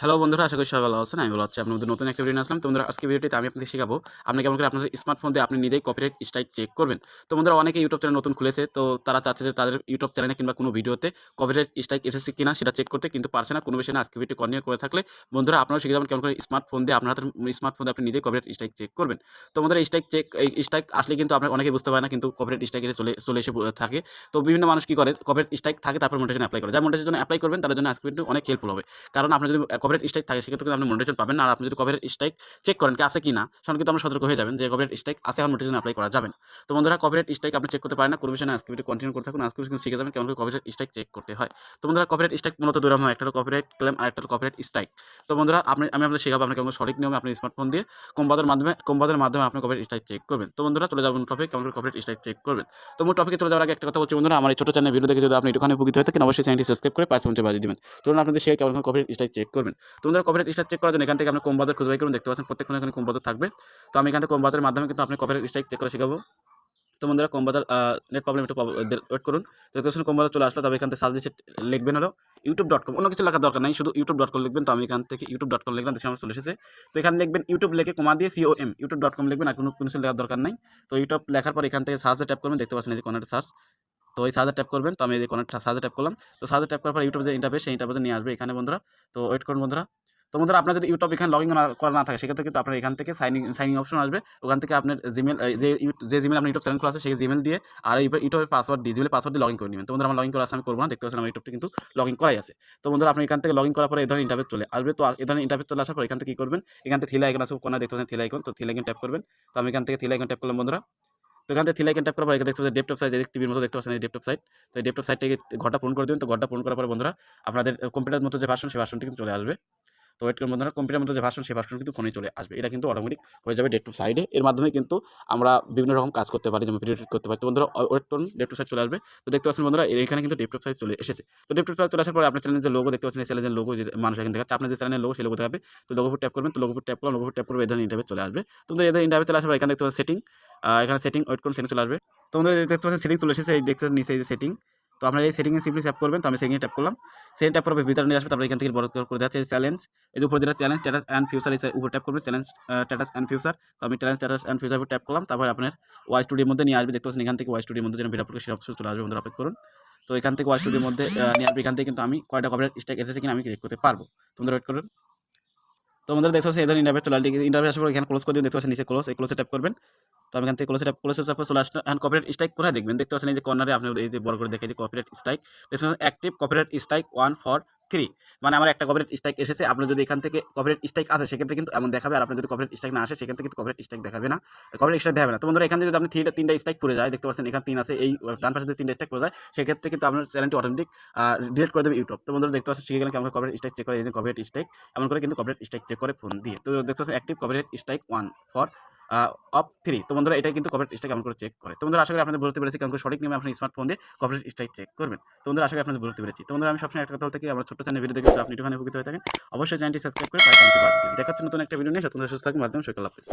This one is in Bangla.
হ্যালো বন্ধুরা, আশা করি সবাই ভালো আছেন, আমি ভালো আছি, আপনাদের নতুন একটা ভিডিও আসলাম। তো বন্ধুরা আজকে ভিডিওটিতে আমি আপনাদের শেখাবো, আপনি কেমন করে আপনাদের স্মার্টফোন দিয়ে আপনি নিজেই কপিরাইট স্ট্রাইক চেক করবেন। তো অনেকে ইউটিউব চ্যানেল নতুন খুলেছে, তো তারা চাচ্ছে যে তাদের ইউটিউব চ্যানেলে কিংবা কোনো ভিডিওতে কপিরাইট স্ট্রাইক এসেছে কিনা সেটা চেক করতে কিন্তু পারছে না, কোনো বিষয়ে না। আজকে ভিডিও কন্টিনিউ করে থাকলে বন্ধুরা আপনারা শিখে যাবেন কেমন করে স্মার্টফোন দিয়ে আপনার স্মার্টফোন দিয়ে আপনি নিজেই কপিরাইট স্ট্রাইক চেক করবেন। তো স্ট্রাইক চেক এই স্ট্রাইক আসলে কিন্তু আপনার অনেকে বুঝতে পারে না, কিন্তু কপিরাইট স্ট্রাইক এসে চলে চলে এসে থাকে। তো বিভিন্ন মানুষ কি করে কপিরাইট স্ট্রাইক থাকে, তারপর মোটিভেশন অ্যাপ্লাই করে। যারা মোটিভেশন জন্য অ্যাপ্লাই করবেন, তাদের জন্য আজকে ভিডিও অনেক হেল্পফুল হবে। কারণ আপনার যদি কপিরাইট স্ট্রাইক থাকে, সেক্ষেত্রে কিন্তু আপনি মোটিভেশন পাবেন আর আপনি যদি কপিরাইট স্ট্রাইক চেক করেন কি আছে কি না তখন কিন্তু আমরা সতর্ক হয়ে যাবেন যে কপিরাইট স্ট্রাইক আছে, এখন মোটিভেশন অ্যাপ্লাই করা যাবে না। তো বন্ধুরা কপিরাইট স্ট্রাইক আপনি চেক করতে পারেন না। কোনো বিষয় না, আজকে ভিডিও কন্টিনিউ করতে থাকুন, আজকে কিন্তু শিখে যাবেন কেমন করে কপিরাইট স্ট্রাইক চেক করতে হয়। তো বন্ধুরা কপিরাইট স্ট্রাইক মূলত দুই রকম হয়, একটা কপিরাইট ক্লেম আর একটা কপিরাইট স্ট্রাইক তো বন্ধুরা, আপনি, আমি আপনাদের শেখাবো আপনি কেমন সঠিক নিয়মে আপনি স্মার্টফোন দিয়ে কম্বাদের মাধ্যমে কম্বাদের মাধ্যমে আপনি কপিরাইট স্ট্রাইক চেক করবেন। তো বন্ধুরা, চলে যাবেন টপিক কেমন করে কপিরাইট স্ট্রাইক চেক করবেন। তো মূল টপিকে চলে যাওয়ার আগে একটা কথা বলছি বন্ধুরা, আমার এই ছোটো চ্যানেল ভিডিও দেখে যদি আপনি একটুখানি উপকৃত হয়ে থাকেন, অবশ্যই চ্যানেলটি সাবস্ক্রাইব করে পাঁচ মিনিটে বাজিয়ে দিবেন। ধরুন আপনাদের শেখে কেমন কপিরাইট স্ট্রাইক চেক করবেন। তো বন্ধুরা কপিরাইট স্ট্রাইক চেক করার জন্য এখান থেকে আপনি কম্বাদের খুঁজে বাই করুন, দেখতে পাচ্ছেন প্রত্যেকক্ষণ এখানে কম্বাদের থাকবে। তো আমি এখান থেকে কম্বাদের মাধ্যমে কিন্তু আপনি কপিরাইট স্ট্রাইক চেক করে শেখাবো। তো বন্ধুরা নেট প্রবলেম একটু ওয়েট করুন। পাচ্ছেন কম্বাদার চলে আসলো, তবে এখান থেকে সার্চ লিখবেন হলো ইউটিউব ডট কম অন্য কিছু লেখার দরকার নাই, শুধু ইউটিউব ডট কম লিখবেন। তো আমি এখান থেকে ইউটিউব ডট কম লিখলাম দেখছি আমার চলে এসেছে। তো এখানে লিখবেন ইউটিউব লিখে কমা দিয়ে C O M YouTube dot com লিখবেন, আর কোনো কোনো কিছু লেখার দরকার নাই। তো ইউটিউব লেখার পর এখান থেকে সার্চে ট্যাপ করবেন, দেখতে পাচ্ছেন যে একটা সার্চ তো ওই সার্চে ট্যাপ করবেন। তো আমি এই যে কোনাটা সার্চে ট্যাপ করলাম। তো সার্চে ট্যাপ করার পর ইউটিউব যে ইন্টারফেস সেই ইন্টারফেসে নিয়ে আসবে এখানে বন্ধুরা। তো ওয়েট করুন বন্ধুরা। তো বন্ধুরা, আপনার যদি ইউটিউব এখানে লগ ইন করা না থাকে, সেক্ষেত্রে কিন্তু আপনার এখান থেকে সাইনিং সাইনিং অপশন আসবে। ওখান থেকে আপনার জিমেল যে জিমেল আপনার ইউটিউব চ্যানেল খোলা আছে, সেই জিমেল দিয়ে আর ইউটিউব ইউটিউবের পাসওয়ার্ড দিয়ে জিমেলের পাসওয়ার্ড দিয়ে লগ ইন করে নেবেন। তো বন্ধুরা, আমার লগ ইন করা আমি করব না। দেখতে পাচ্ছেন আমার ইউটিউবটা কিন্তু লগ ইন করাই আছে। তো বন্ধুরা, আপনি এখান থেকে লগ ইন করার পরে এই ধরনের ইন্টারভিউ চলে আসবে। তো এই ধরনের ইন্টারভিউ চলে আসার পর এখান থেকে কী করবেন? এখান থেকে থিলা আইকন কোনা দেখতে পাচ্ছেন থিলা আইকন তো থিলা আইকন ট্যাপ করবেন। তো আমি এখান থেকে থিলা আইকন ট্যাপ করলাম বন্ধুরা। তো এখান থেকে থিলা আইকন ট্যাপ করার পর এখানে দেখতে পাচ্ছেন ডেপটপ সাইট টিভির মতো দেখতে পাচ্ছেন এই ডেপটপ সাইট তো এই ডেপটপ সাইটটাকে ঘরটা পূরণ করে দিন। তো ঘরটা পূরণ করার পর বন্ধুরা, আপনাদের কম্পিউটার মতো যে ভাষণ সেই ভাষণটি কিন্তু চলে আসবে। তো ওয়েট করুন বন্ধুরা কম্পিউটার মতো যে ভাষণ সেই ভাষণ কিন্তু ফোনে চলে আসবে। এটা কিন্তু অটোমেটিক হয়ে যাবে ডেটটপ সাইডে এর মাধ্যমে কিন্তু আমরা বিভিন্ন রকম কাজ করতে পারি, যেমন ভিডিও করতে পারি। তো বন্ধুরা ওয়েট করুন ডেটটপ সাইড চলে আসবে। তো দেখতে পাচ্ছেন বন্ধুরা এখানে কিন্তু ডেটটপ সাইড চলে এসেছে। তো ডেটটপ সাইড চলে আসার পরে আপনার চ্যানেলের যে লোগো দেখতে পাচ্ছেন চ্যানেলের লোগো যে মানুষ এখানে দেখাচ্ছে আপনার যে চ্যানেলের লোগো সেই লোগো দেখাবে তো লোগোপুর ট্যাপ করবেন, তো লোগোপুর ট্যাপ করলাম লোগোপুর ট্যাপ করবে ধরনের ইন্টারভিউ চলে আসবে। তো এদের ইন্টারভিউ চলে আসার এখানে দেখতে পাচ্ছেন সেটিং এখানে সেটিং ওয়েট করুন সেটিং চলে আসবে। তো বন্ধুরা এই দেখতে পাচ্ছেন সেটিং চলে এসেছে, এই দেখতে নিচে এই সেটিং তো আপনার এই সেটিংয়ে সিম্পলি ট্যাপ করবেন, তো আমি সেটিংয়ে ট্যাপ করলাম। সেটিং ট্যাপ পর ভিতরে নিয়ে আসবে, তারপরে এখান থেকে বড় করে দেওয়া হচ্ছে চ্যালেঞ্জ যে উপরে যেটা চ্যালেঞ্জ স্ট্যাটাস অ্যান্ড ফিউচার এই উপর ট্যাপ করবেন চ্যালেঞ্জ স্ট্যাটাস অ্যান্ড ফিউচার তো আমি challenge status and future tap করলাম, তারপর আপনার ওয়াই স্টুডিওর মধ্যে নিয়ে আসবে, দেখতে পাচ্ছেন এখান থেকে ওয়াই স্টুডিওর মধ্যে যেন ভিডিও আপলোড অপশন চলে আসবে, বন্ধুরা অপেক্ষা করুন। তো এখান থেকে ওয়াই স্টুডিওর মধ্যে নিয়ে আসবে, এখান থেকে কিন্তু আমি কয়টা কভারের স্ট্যাক এসেছে কিনা আমি ক্লিক করতে পারব। তোমরা ওয়েট করুন। তো আমাদের দেখতে পাচ্ছি এই ধরনের ইন্টারভিউ চলে আসলে ইন্টারভিউ আসার পর এখানে ক্লোজ করে দিন দেখতে পাচ্ছেন নিচে ক্লোজ এই ক্লোজে ট্যাপ করবেন। তো আমি এখান থেকে ক্লোজে ট্যাপ ক্লোজে ট্যাপ চলে আসলে এখন কপিরাইট স্ট্রাইক কোথায় দেখবেন? দেখতে পাচ্ছেন এই যে কর্নারে আপনি এই যে বড় করে দেখে যে কপিরাইট স্ট্রাইক দেখতে পাচ্ছেন active copyright strike one for three মানে আমার একটা কপিরাইট স্ট্রাইক এসেছে আপনার যদি এখান থেকে কপিরাইট স্ট্রাইক আসে, সেক্ষেত্রে কিন্তু এমন দেখাবে, আর আপনার যদি কপিরাইট স্ট্রাইক না আসে, সেক্ষেত্রে কিন্তু কপিরাইট স্ট্রাইক দেখাবে না। কপিরাইট স্ট্রাইক দেখাবে না। তো বন্ধুরা, এখানে যদি আপনি তিনটা তিনটা স্ট্রাইক পড়ে যায়, দেখতে পাচ্ছেন এখানে তিন আছে, এই ডান পাশে যদি তিনটা স্ট্রাইক পড়ে যায়, সেক্ষেত্রে কিন্তু আপনার চ্যানেলটি অটোমেটিক ডিলিট করে দেবে ইউটিউব তো বন্ধুরা, দেখতে পাচ্ছেন শিখে গেলে আমরা কপিরাইট স্ট্রাইক চেক করে কপিরাইট স্ট্রাইক এমন করে কিন্তু কপিরাইট স্ট্রাইক চেক করে ফোন দিয়ে। তো দেখতে পাচ্ছেন active copyright strike one for of three তো বন্ধুরা এটা কিন্তু কপিরাইট স্ট্রাইক কেমন করে চেক করে? তো বন্ধুরা, আশা করি আপনাদের বুঝতে পেরেছি। কেমন করে সঠিক নিয়মে আপনার স্মার্টফোন দিয়ে কপিরাইট স্ট্রাইক চেক করবেন। তো বন্ধুরা, আশা করি আপনাদের বুঝতে পেরেছি। তো বন্ধুরা, আমি সবসময় একটা কথা থেকে, আমার ছোট চ্যানেল ভিডিও দেখে আপনি একটুখানি উপকৃত হয়ে থাকেন। অবশ্যই চ্যানেলটি সাবস্ক্রাইব করে পাশে দেখা হচ্ছে নতুন একটা ভিডিও নিয়ে। সুস্থ থাকুন মাধ্যমে সকাল হাফিজ।